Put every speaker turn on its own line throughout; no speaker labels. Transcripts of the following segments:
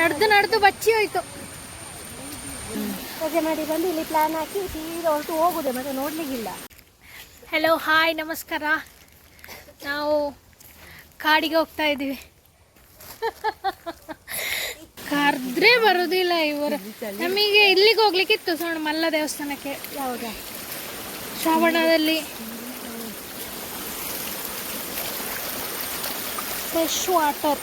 ನಡೆದು ನಡೆದು ಬಚ್ಚಿ ಹೋಯ್ತು.
ಪೂಜೆ ಮಾಡಿ ಬಂದು ಇಲ್ಲಿ ಪ್ಲಾನ್ ಹಾಕಿ ಸೀದಾ ಹೊರಟು ಹೋಗುದೆ ಮತ್ತೆ ನೋಡ್ಲಿಕ್ಕಿಲ್ಲ
ಹಲೋ ಹಾಯ್ ನಮಸ್ಕಾರ. ನಾವು ಕಾಡಿಗೆ ಹೋಗ್ತಾ ಇದ್ದೀವಿ. ಕರೆದ್ರೆ ಬರೋದಿಲ್ಲ ಇವರು. ನಮಗೆ ಇಲ್ಲಿಗೆ ಹೋಗ್ಲಿಕ್ಕಿತ್ತು ಸೋಣ ಮಲ್ಲ ದೇವಸ್ಥಾನಕ್ಕೆ.
ಯಾವಾಗ
ಶ್ರಾವಣದಲ್ಲಿ. ಫ್ರೆಶ್ ವಾಟರ್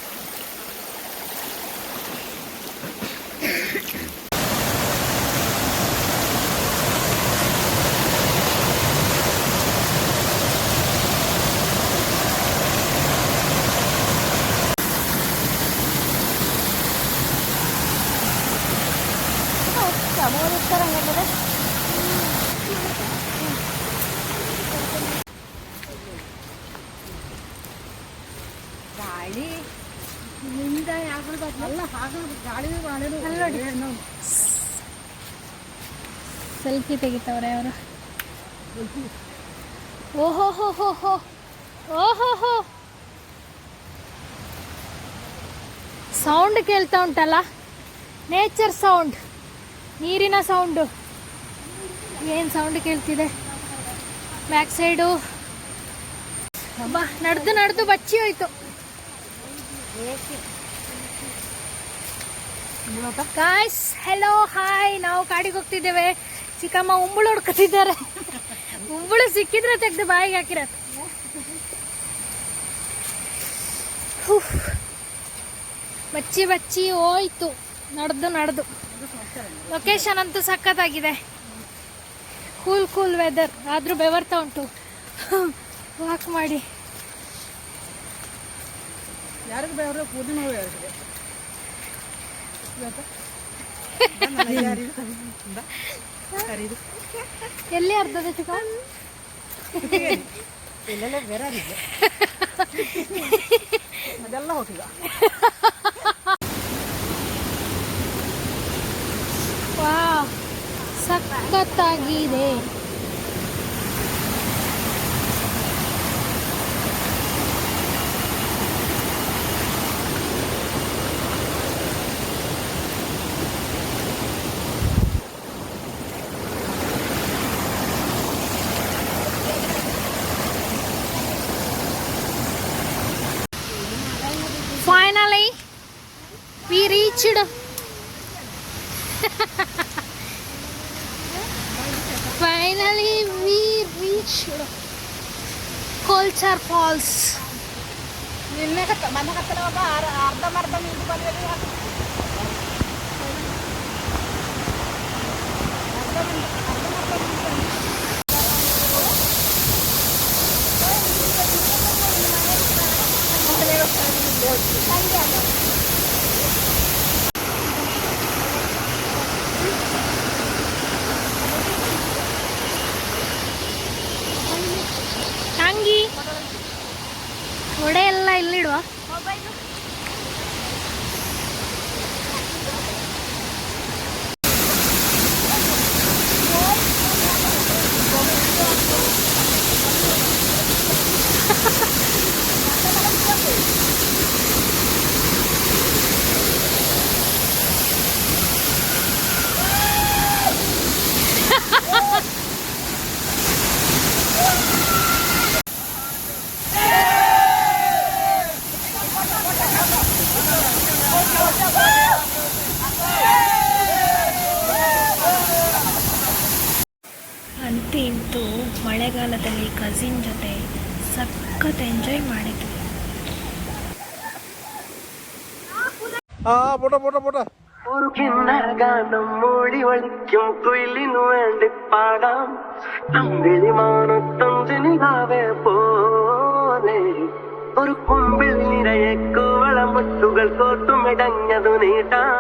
ಹಂಗಂದ್ರೆ ಗಾಳಿ ನಿಂದ ಯಾಕಂದ್ರೆ ಅಲ್ಲ ಹಾಗೆ ಗಾಳಿ
ನೋಡಿ. ಸೆಲ್ಫಿ ತೆಗಿತವ್ರೆ ಅವರು. ಓಹೋ ಹೋ ಹೋ ಹೋ. ಓಹೋ ಹೋ. ಸೌಂಡ್ ಕೇಳ್ತಾ ಉಂಟಲ್ಲ? ನೇಚರ್ ಸೌಂಡ್ ನೀರಿನ ಸೌಂಡು ಏನು ಸೌಂಡ್ ಕೇಳ್ತಿದೆ? ಬ್ಯಾಕ್ ಸೈಡು ಅಬ್ಬ, ನಡೆದು ನಡೆದು, ಬಚ್ಚಿ ಹೋಯ್ತು. ಗಾಯ್ಸ್ ಹೆಲೋ ಹಾಯ್ ನಾವು ಕಾಡಿಗೆ ಹೋಗ್ತಿದ್ದೇವೆ. ಚಿಕ್ಕಮ್ಮ ಉಂಬಳು ಹುಡ್ಕತ್ತಿದ್ದಾರೆ ಉಂಬಳು ಸಿಕ್ಕಿದ್ರೆ ತೆಗ್ದು ಬಾಯಿಗೆ ಹಾಕಿರತ್ತೆ. ಹುಫ್. ಬಚ್ಚಿ ಬಚ್ಚಿ ಹೋಯ್ತು. ನಡೆದು ನಡೆದು. ಲೊಕೇಶನ್ ಅಂತೂ ಸಕ್ಕತ್ತಾಗಿದೆ ಕೂಲ್ ಕೂಲ್ ವೆದರ್ ಆದರೂ ಬೆವರ್ತಾ ಉಂಟು. ವಾಕ್ ಮಾಡಿ.
ಯಾರಿಗೆ ಪೂರ್ಣಿಮಾ
ಎಲ್ಲಿ ಅರ್ಧದ ಚಿಕ್ಕ?
ಬೇರೆ ಅದೆಲ್ಲ ಹೋಗಿದ
ವಾ ಕತ್ತಾಗಿದೆ finally we reached finally we reached Culture Falls.
నిన్న కట్ట
ತಂಗಿ ಒಡೆ ಎಲ್ಲ ಇಲ್ಲಿಡುವ ಅಂತೂ ಇಂತೂ ಮಳೆಗಾಲದಲ್ಲಿ ಕಸಿನ್ ಜೊತೆ ಸಖತ್ ಎಂಜಾಯ್ ಮಾಡಿದ್ವಿ
ആ പോട്ടെ പോട്ടെ പോട്ടെ
ഒരു കിണ്ണർ ഗാനം മൂടി ഒളിക്കും കുയിലിനു വേണ്ടി പാടാം അമ്പിളി മാണത്തഞ്ചിനിലാവെ പോലെ ഒരു കുമ്പിൽ നിറയെ കൂവളം മുത്തുകൾ കോട്ടുമിടഞ്ഞതു നീട്ടാം